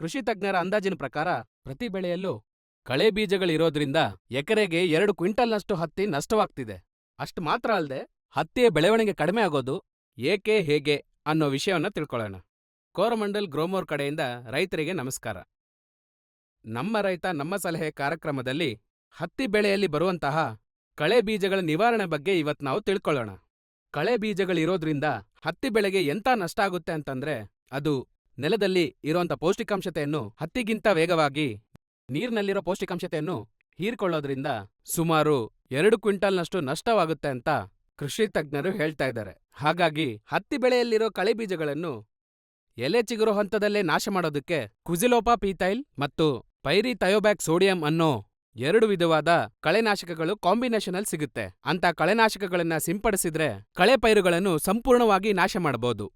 ಕೃಷಿ ತಜ್ಞರ ಅಂದಾಜಿನ ಪ್ರಕಾರ ಪ್ರತಿ ಬೆಳೆಯಲ್ಲೂ ಕಳೆ ಬೀಜಗಳಿರೋದ್ರಿಂದ ಎಕರೆಗೆ ಎರಡು ಕ್ವಿಂಟಲ್ನಷ್ಟು ಹತ್ತಿ ನಷ್ಟವಾಗ್ತಿದೆ. ಅಷ್ಟು ಮಾತ್ರ ಅಲ್ಲದೆ ಹತ್ತಿಯ ಬೆಳವಣಿಗೆ ಕಡಿಮೆ ಆಗೋದು ಏಕೆ, ಹೇಗೆ ಅನ್ನೋ ವಿಷಯವನ್ನ ತಿಳ್ಕೊಳ್ಳೋಣ. ಕೋರಮಂಡಲ್ ಗ್ರೋಮೋರ್ ಕಡೆಯಿಂದ ರೈತರಿಗೆ ನಮಸ್ಕಾರ. ನಮ್ಮ ರೈತ ನಮ್ಮ ಸಲಹೆ ಕಾರ್ಯಕ್ರಮದಲ್ಲಿ ಹತ್ತಿ ಬೆಳೆಯಲ್ಲಿ ಬರುವಂತಹ ಕಳೆ ಬೀಜಗಳ ನಿವಾರಣೆ ಬಗ್ಗೆ ಇವತ್ತು ನಾವು ತಿಳ್ಕೊಳ್ಳೋಣ. ಕಳೆ ಬೀಜಗಳಿರೋದ್ರಿಂದ ಹತ್ತಿ ಬೆಳೆಗೆ ಎಂತ ನಷ್ಟ ಆಗುತ್ತೆ ಅಂತಂದ್ರೆ ಅದು ನೆಲದಲ್ಲಿ ಇರುವಂತ ಪೌಷ್ಟಿಕಾಂಶತೆಯನ್ನು ಹತ್ತಿಗಿಂತ ವೇಗವಾಗಿ ನೀರಿನಲ್ಲಿರೋ ಪೌಷ್ಟಿಕಾಂಶತೆಯನ್ನು ಹೀರ್ಕೊಳ್ಳೋದ್ರಿಂದ ಸುಮಾರು ಎರಡು ಕ್ವಿಂಟಲ್ನಷ್ಟು ನಷ್ಟವಾಗುತ್ತೆ ಅಂತ ಕೃಷಿ ತಜ್ಞರು ಹೇಳ್ತಾ ಇದ್ದಾರೆ. ಹಾಗಾಗಿ ಹತ್ತಿ ಬೆಳೆಯಲ್ಲಿರೋ ಕಳೆ ಬೀಜಗಳನ್ನು ಎಲೆ ಚಿಗುರೋ ಹಂತದಲ್ಲೇ ನಾಶ ಮಾಡೋದಕ್ಕೆ ಕುಜಿಲೋಪಾ ಪೀಥೈಲ್ ಮತ್ತು ಪೈರಿ ತಯೋಬ್ಯಾಕ್ ಸೋಡಿಯಂ ಅನ್ನೋ ಎರಡು ವಿಧವಾದ ಕಳೆನಾಶಕಗಳು ಕಾಂಬಿನೇಷನಲ್ ಸಿಗುತ್ತೆ. ಅಂತ ಕಳೆನಾಶಕಗಳನ್ನ ಸಿಂಪಡಿಸಿದ್ರೆ ಕಳೆ ಪೈರುಗಳನ್ನು ಸಂಪೂರ್ಣವಾಗಿ ನಾಶ ಮಾಡಬಹುದು